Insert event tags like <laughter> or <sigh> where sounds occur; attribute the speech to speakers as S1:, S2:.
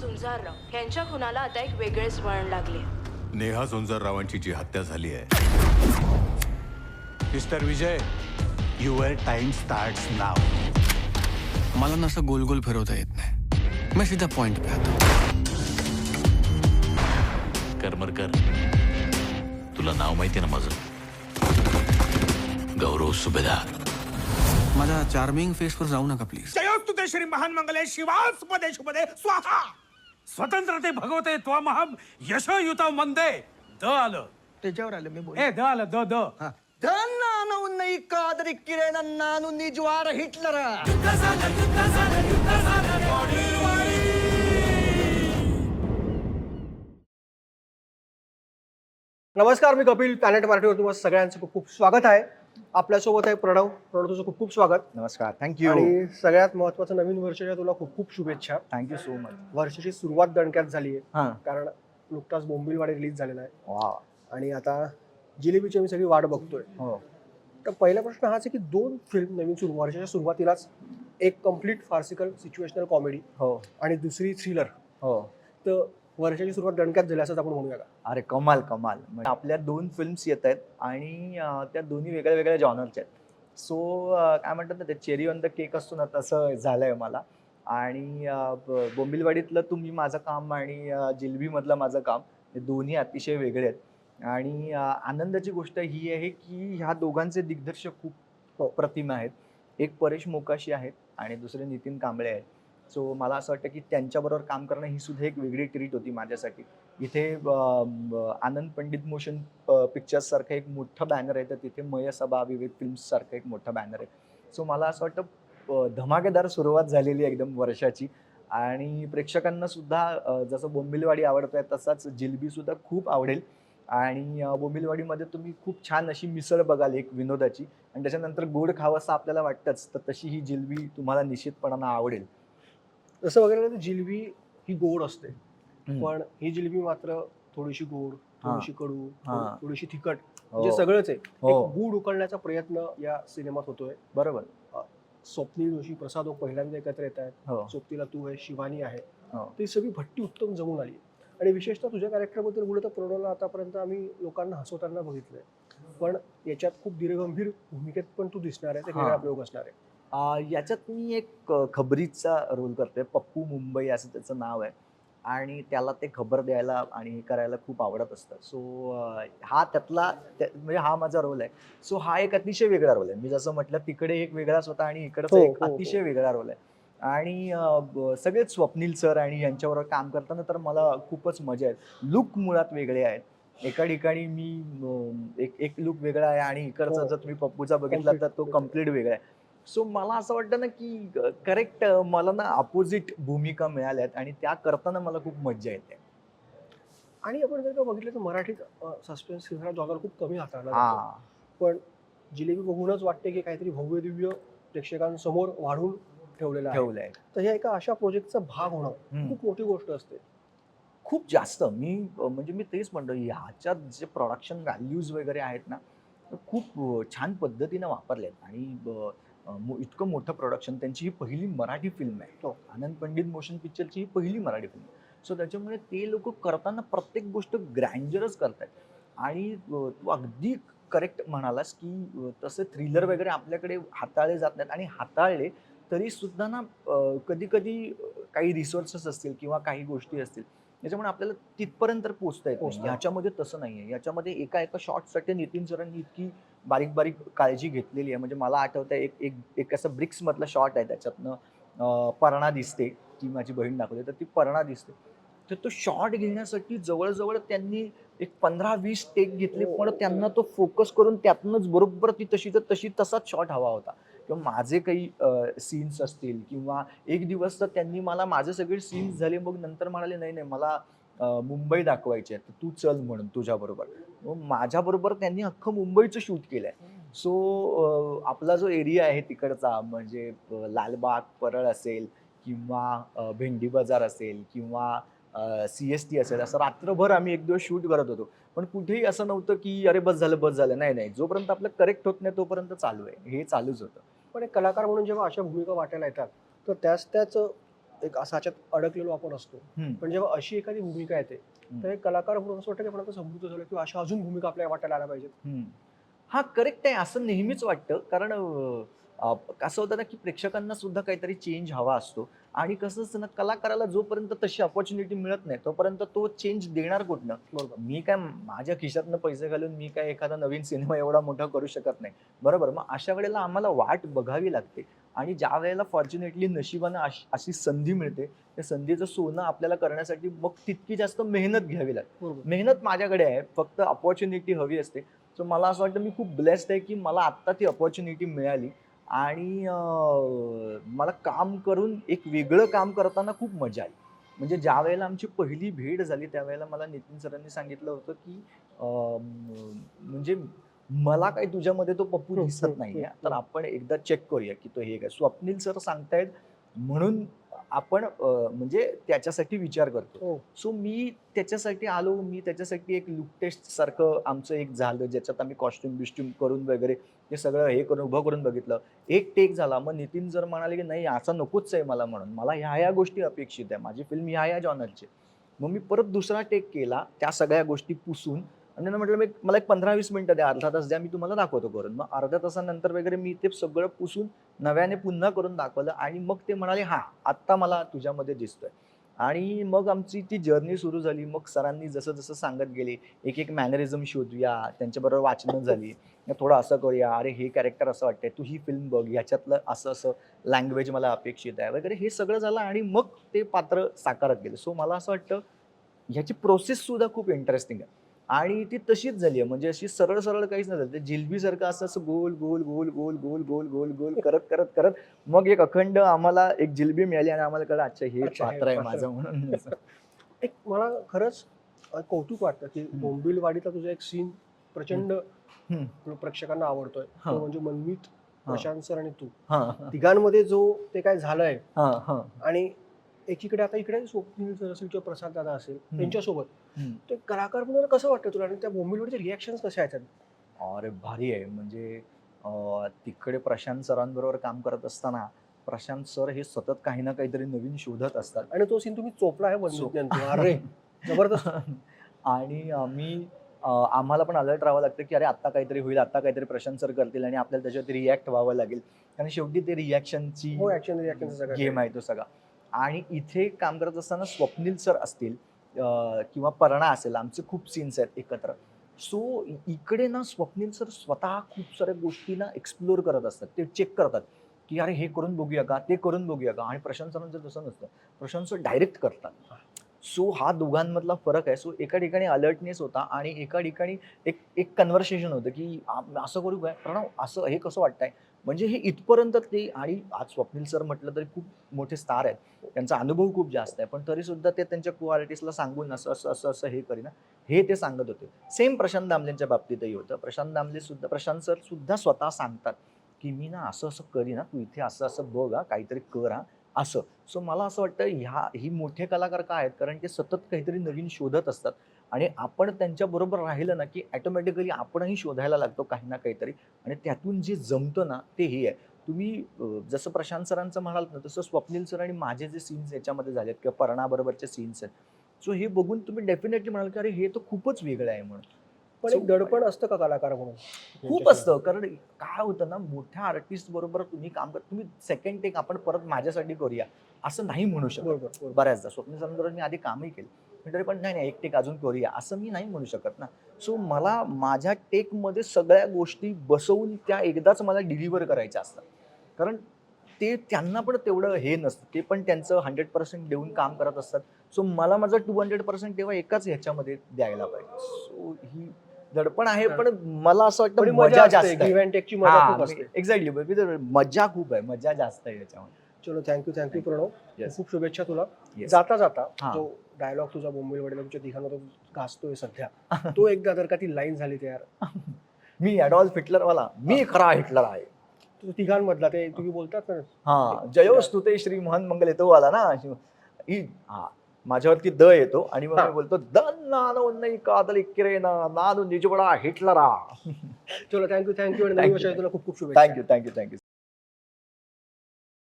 S1: झुंजारराव यांच्या खुनाला आता एक वेगळेच वळण लागले.
S2: नेहा झुंजाररावांची जी हत्या झाली आहे.
S3: Mister Vijay your time start नाव
S4: मला ना असं गोल गोल फिरवता येत नाही. मी सीधा पॉइंट पे आता
S5: करमरकर तुला नाव माहिती ना माझं? गौरव सुभेदार.
S4: माझ्या चार्मिंग फेसवर जाऊ नका प्लीज
S3: जयोस्तु ते श्री महान मंगले शिवास पदे शुभदे स्वाहा! स्वतंत्र ते भगवते त्वा महाम यशयुत मंदे द आलं.
S6: त्याच्यावर आलं मी बोल
S3: ए द आलं द द.
S6: धन्नानु कादरी किरे नानू निजवार हिटलर. नमस्कार मी कपिल पॅनेट मराठीवर तुम्हाला सगळ्यांचं खूप खूप स्वागत आहे. आपल्यासोबत आहे प्रणव. प्रणव तुझं खूप खूप स्वागत.
S7: नमस्कार. थँक्यू
S6: आणि सगळ्यात महत्वाचं नवीन वर्षाच्या तुला खूप खूप शुभेच्छा.
S7: थँक्यू सो मच
S6: वर्षाची सुरुवात दणक्यात झाली आहे. कारण नुकताच बोंबिलवाडी रिलीज झालेला आहे. आणि आता जिलेबीची मी सगळी वाट बघतोय.
S7: हो.
S6: तर पहिला प्रश्न हाच आहे की दोन फिल्म नवीन सुरू वर्षाच्या सुरुवातीलाच एक कंप्लीट फार्सिकल सिच्युएशनल कॉमेडी
S7: हो.
S6: आणि दुसरी थ्रिलर
S7: हो.
S6: तर वर्षाची सुरुवात दणक्यात झाली असंच आपण म्हणूया का?
S7: अरे कमाल कमाल. म्हणजे आपल्या दोन फिल्म्स येत आहेत आणि अं, त्या दोन्ही वेगळ्या वेगळ्या जॉनरच्या आहेत सो काय म्हणतात ना ते चेरी ऑन द केक असतो ना तसं झालंय मला. आणि अं, ब- बोंबिलवाडीतलं तुम्ही माझं काम आणि अं, जिलबीमधलं माझं काम हे दोन्ही अतिशय वेगळे आहेत. आणि अं, आनंदाची गोष्ट ही आहे की ह्या दोघांचे दिग्दर्शक खूप प्रतिमा आहेत. एक परेश मोकाशी आहेत आणि दुसरे नितीन कांबळे आहेत. सो मला असं वाटतं की त्यांच्याबरोबर काम करणं ही सुद्धा एक वेगळी ट्रीट होती माझ्यासाठी. इथे ब- आनंद पंडित मोशन पिक्चर्स सारखं एक मोठं बॅनर आहे. तर तिथे मयसभा विविध फिल्म्स सारखं एक मोठं बॅनर आहे. सो मला असं वाटतं धमाकेदार सुरुवात झालेली आहे एकदम वर्षाची. आणि प्रेक्षकांना सुद्धा जसं बोंबिलवाडी आवडतोय तसाच जिलबी सुद्धा खूप आवडेल. आणि बोंबिलवाडीमध्ये तुम्ही खूप छान अशी मिसळ बघाल एक विनोदाची. आणि त्याच्यानंतर गोड खावंसं आपल्याला वाटतंच तर तशी ही जिलबी तुम्हाला निश्चितपणानं आवडेल.
S6: जसं वगैरे तर जिलबी ही गोड असते. पण ही जिलबी मात्र थोडीशी गोड थोडीशी कडू
S7: हा.
S6: थोडी- थोडीशी तिखट
S7: हो.
S6: म्हणजे सगळंच आहे
S7: हो.
S6: गूढ उकळण्याचा प्रयत्न या सिनेमात होतोय
S7: बरोबर
S6: स्वप्नील जोशी प्रसाद ओक पहिल्यांदा एकत्र येत आहेत
S7: हो
S6: सोबतीला तू आहे शिवानी आहे
S7: हो.
S6: ती सगळी भट्टी उत्तम जमून आली आणि विशेषतः तुझ्या कॅरेक्टरबद्दल बोललं तर प्रणवला आतापर्यंत आम्ही लोकांना हसवताना बघितलंय पण याच्यात खूप दीर्घगंभीर भूमिकेत पण तू दिसणार आहे ते
S7: हा.
S6: वेगळा प्रयोग असणार आहे
S7: याच्यात मी एक खबरीचा रोल करतोय. पप्पू मुंबई असं त्याचं नाव आहे. आणि त्याला ते खबर द्यायला आणि हे करायला खूप आवडत असतं. सो हा त्यातला त्या- म्हणजे हा माझा रोल आहे. सो हा एक अतिशय वेगळा रोल आहे. मी जसं म्हटलं तिकडे एक वेगळाच होता आणि इकडचा
S6: हो,
S7: एक
S6: हो, हो.
S7: अतिशय वेगळा रोल आहे. आणि सगळेच स्वप्नील सर आणि यांच्याबरोबर काम करताना तर मला खूपच मजा आहे लुक मुळात वेगळे आहेत. एका ठिकाणी मी एक एक लुक वेगळा आहे आणि इकडचा. जर तुम्ही पप्पूचा बघितला तर तो कंप्लीट वेगळा आहे. सो मला असं वाटतं ना की करेक्ट मला ना अपोजिट भूमिका मिळाल्यात आणि त्या करताना मला खूप मज्जा येते.
S6: आणि आपण जर का बघितलं तर मराठीत सस्पेन्स हा जॉनर खूप कमी हाताळला.
S7: हा.
S6: पण जिलेबी बघूनच वाटते की काहीतरी भव्य दिव्य प्रेक्षकांसमोर वाढून ठेवलेलं आहे.
S7: ठेवलंय.
S6: तर ह्या एका अशा प्रोजेक्टचा भाग होणं. खूप मोठी गोष्ट असते.
S7: खूप जास्त. मी म्हणजे मी तेच म्हणतो ह्याच्यात जे प्रोडक्शन व्हॅल्यूज वगैरे आहेत ना ते खूप छान पद्धतीनं वापरले आहेत आणि मो- इतकं मोठं प्रोडक्शन त्यांची ही पहिली मराठी फिल्म आहे.
S6: हो.
S7: आनंद पंडित मोशन पिक्चरची ही पहिली मराठी फिल्म सो त्याच्यामुळे ते लोक करताना प्रत्येक गोष्ट ग्रँजरच करतात आणि तू अगदी करेक्ट म्हणालास की तसे थ्रिलर वगैरे आपल्याकडे हाताळले जात नाहीत. आणि हाताळले तरी सुद्धा ना कधी कधी काही रिसोर्सेस असतील किंवा काही गोष्टी असतील त्याच्यामुळे आपल्याला तिथपर्यंत तर पोहोचता येत नाही.
S6: पोचता.
S7: ह्याच्यामध्ये तसं नाहीये. याच्यामध्ये एका एका शॉर्टसाठी नितीन सरांनी इतकी बारीक बारीक काळजी घेतलेली आहे. म्हणजे मला आठवतं एक एक एक असं ब्रिक्स मधला शॉट आहे त्याच्यातनं अं, पर्णा दिसते. ती माझी बहीण दाखवते. तर ती पर्णा दिसते. तर तो शॉट घेण्यासाठी जवळजवळ त्यांनी एक पंधरा वीस टेक घेतले पण त्यांना तो फोकस करून त्यातनंच बरोबर ती तशी तर तशी तसाच शॉट हवा होता. किंवा माझे काही सीन्स असतील किंवा एक दिवस तर त्यांनी मला माझे सगळे सीन्स झाले मग नंतर म्हणाले नाही नाही मला मुंबई दाखवायची आहे तर तू चल म्हणून तुझ्याबरोबर मग माझ्याबरोबर त्यांनी अख्खं मुंबईचं शूट केलंय. सो आपला जो एरिया आहे तिकडचा म्हणजे लालबाग परळ असेल किंवा भेंडी बाजार असेल किंवा सी एस टी असेल. असं रात्रभर आम्ही एक दिवस शूट करत होतो. पण कुठेही असं नव्हतं की अरे बस झालं बस झालं. नाही नाही. जोपर्यंत आपलं करेक्ट होत नाही तोपर्यंत चालू आहे. हे चालूच होतं.
S6: पण एक कलाकार म्हणून जेव्हा अशा भूमिका वाटायला येतात तर त्याच त्याच एक असा ह्याच्यात अडकलेलो आपण असतो. पण जेव्हा अशी एखादी भूमिका येते तर एक कलाकार म्हणून असं वाटतं की आपण आता समृद्ध झालं किंवा अशा अजून भूमिका आपल्या वाटायला आल्या पाहिजेत.
S7: हा करेक्ट आहे. असं नेहमीच वाटतं. कारण कसं होतं ना की प्रेक्षकांना सुद्धा काहीतरी चेंज हवा असतो. आणि कसं असतं ना कलाकाराला जोपर्यंत तशी ऑपॉर्च्युनिटी मिळत नाही तोपर्यंत तो चेंज देणार कुठनं?
S6: बरोबर.
S7: मी काय माझ्या खिशातनं पैसे घालून मी काय एखादा नवीन सिनेमा एवढा मोठा करू शकत नाही. बरोबर. मग अशा वेळेला आम्हाला वाट बघावी लागते. आणि ज्या वेळेला फॉर्च्युनेटली नशिबानं अश- अशी संधी मिळते त्या संधीचं सोनं आपल्याला करण्यासाठी मग तितकी जास्त मेहनत घ्यावी लागते.
S6: बरोबर.
S7: मेहनत माझ्याकडे आहे फक्त अपॉर्च्युनिटी हवी असते. सो मला असं वाटतं मी खूप ब्लेस्ड आहे की मला आत्ता ती अपॉर्च्युनिटी मिळाली. आणि मला काम करून एक वेगळं काम करताना खूप मजा आली. म्हणजे ज्या वेळेला आमची पहिली भेट झाली त्यावेळेला मला नितीन सरांनी सांगितलं होतं की म्हणजे मला काही तुझ्यामध्ये तो पप्पू
S6: हम्म,
S7: दिसत
S6: हम्म,
S7: नाहीये.
S6: हम्म,
S7: तर आपण एकदा चेक करूया की तो हे काय. स्वप्नील सर सांगतायत म्हणून आपण म्हणजे त्याच्यासाठी विचार करतो
S6: हो.
S7: सो मी त्याच्यासाठी आलो मी त्याच्यासाठी एक लुक टेस्ट सारखं आमचं एक झालं ज्याच्यात आम्ही कॉस्ट्युम बिस्ट्युम करून वगैरे हे सगळं हे करून उभं करून बघितलं. एक टेक झाला. मग नितीन जर म्हणाले की नाही असं नकोच आहे मला म्हणून. मला ह्या ह्या गोष्टी अपेक्षित आहे. माझी फिल्म ह्या ह्या जॉनरची मग मी परत दुसरा टेक केला त्या सगळ्या गोष्टी पुसून. आणि म्हटलं मी मला एक पंधरा वीस मिनटं द्या अर्धा तास द्या मी तुम्हाला दाखवतो करून. मग अर्ध्या तासानंतर वगैरे मी ते सगळं पुसून नव्याने पुन्हा करून दाखवलं. आणि मग ते म्हणाले हा आत्ता मला तुझ्यामध्ये दिसतोय. आणि मग आमची ती जर्नी सुरू झाली. मग सरांनी जसं जसं सांगत गेले एक एक मॅनरिझम शोधूया त्यांच्याबरोबर वाचनं झाली. थोडं असं करूया अरे हे कॅरेक्टर असं वाटतंय तू ही फिल्म बघ ह्याच्यातलं असं असं लँग्वेज मला अपेक्षित आहे वगैरे हे सगळं झालं आणि मग ते पात्र साकारत गेलं. सो मला असं वाटतं ह्याची प्रोसेस सुद्धा खूप इंटरेस्टिंग आहे. आणि ती तशीच झाली आहे म्हणजे अशी सरळ सरळ काहीच नाही झालं ते जिलबीसारखं असं असं गोल गोल गोल गोल गोल गोल गोल गोल करत करत करत मग एक अखंड आम्हाला एक जिलबी मिळाली आणि आम्हाला कळलं अच्छा हे पात्र आहे. माझं म्हणून. <laughs>
S6: एक मला खरंच कौतुक वाटतं की बोंबिलवाडीतला तुझा एक सीन प्रचंड. प्रेक्षकांना आवडतोय. तो म्हणजे मनमीत. प्रशांत सर आणि तू तिघांमध्ये जो ते काय झालंय. आणि एकीकडे आता इकडे स्वप्नील सर असेल किंवा प्रसाद दादा असेल त्यांच्यासोबत. ते कलाकार म्हणून कसं वाटतं तुला? आणि त्या बोंबिलवाडीचे रिॲक्शन कसे आहेत?
S7: अरे भारी आहे. म्हणजे तिकडे प्रशांत सरांबरोबर काम करत असताना प्रशांत सर हे सतत काही ना काहीतरी नवीन शोधत असतात.
S6: आणि तो सीन तुम्ही चोपला आहे <laughs> अरे जबरदस्त.
S7: आणि आम्ही अं, आम्हाला पण अलर्ट राहावं लागतं की अरे आत्ता काहीतरी होईल आत्ता काहीतरी प्रशांत सर करतील आणि आपल्याला त्याच्यावरती रिॲक्ट व्हावं लागेल. आणि शेवटी ते रिॲक्शनची
S6: हो
S7: गेम आहे तो सगळा. आणि इथे काम करत असताना स्वप्नील सर असतील किंवा पर्णा असेल आमचे खूप सीन्स आहेत एकत्र. सो इकडे ना स्वप्नील सर स्वतः खूप साऱ्या गोष्टी ना एक्सप्लोर करत असतात. ते चेक करतात की अरे हे करून बघूया का? ते करून बघूया का? आणि प्रशांत सरांचं तसं नसतं. प्रशांत सर डायरेक्ट करतात. सो हा दोघांमधला फरक आहे. सो एका ठिकाणी अलर्टनेस होता आणि एका ठिकाणी एक एक कन्व्हर्सेशन होतं की असं करू काय? प्रणव असं हे कसं वाटतंय? म्हणजे हे इथपर्यंत ते आणि आज स्वप्नील सर म्हटलं तरी खूप मोठे स्टार आहेत. त्यांचा अनुभव खूप जास्त आहे. पण तरी सुद्धा ते त्यांच्या को आर्टिस्टला सांगून असं असं असं असं हे करीना हे ते सांगत होते. सेम प्रशांत दामलेंच्या बाबतीतही होतं. प्रशांत दामले सुद्धा प्रशांत सर सुद्धा स्वतः सांगतात की मी ना असं असं करीना तू इथे असं असं बघ हा काहीतरी कर हा असं. सो मला असं वाटतं ह्या ही मोठे कलाकार का आहेत? कारण ते सतत काहीतरी नवीन शोधत असतात. आणि आपण त्यांच्याबरोबर राहिलं ना की ॲटोमॅटिकली आपणही शोधायला लागतो काही ना काहीतरी. आणि त्यातून जे जमतं ना ते हे आहे. तुम्ही जसं प्रशांत सरांचं म्हणाल ना तसं स्वप्नील सर आणि माझे जे सीन्स याच्यामध्ये झालेत किंवा पर्णाबरोबरचे सीन्स आहेत. सो हे बघून तुम्ही डेफिनेटली म्हणाल की अरे हे तर खूपच वेगळं आहे म्हणून.
S6: पण एक दडपण असतं का कलाकार म्हणून?
S7: खूप असतं. कारण काय होतं ना मोठ्या आर्टिस्ट बरोबर तुम्ही काम कर तुम्ही सेकंड टेक आपण परत माझ्यासाठी करूया असं नाही म्हणू शकत. बऱ्याचदा. स्वप्नील सरांबरोबर मी आधी कामही केलं. पण तरी पण नाही नाही एक टेक अजून करूया. असं मी नाही म्हणू शकत ना. सो मला माझ्या टेकमध्ये सगळ्या गोष्टी बसवून त्या एकदाच मला डिलिव्हर करायच्या असतात. कारण ते त्यांना पण तेवढं हे नसतं. ते पण त्यांचं हंड्रेड पर्सेंट देऊन काम करत असतात. सो मला माझं टू हंड्रेड पर्सेंट तेव्हा एकाच ह्याच्यामध्ये द्यायला पाहिजे. सो ही दडपण आहे पण मला असं वाटतं
S6: मजा
S7: जास्त एक्झॅक्टली मजा खूप आहे मजा जास्त आहे याच्यामध्ये.
S6: चलो थँक्यू थँक्यू प्रणव. खूप शुभेच्छा तुला. जाता जाता. जो डायलॉग तुझा मुंबई वडील तुमच्या तिघांना घासतोय सध्या <laughs> तो एकदा जर का ती लाईन झाली तयार <laughs>
S7: मी अडॉल्फ हिटलरवाला मी खरा हिटलर आहे.
S6: तो तिघांमधला ते तुम्ही बोलतात ना.
S7: हा जयोस्तु ते श्री मोहन मंगल येतो आला ना ही हा. माझ्यावरती द येतो आणि मग. मी बोलतो दन नानो नाही कादल इक्किरे ना नानु निजबडा हिटलरा.
S6: चलो थँक्यू थँक्यू आणि नवीन तुला खूप खूप शुभेच्छा.
S7: Thank you thank you thank you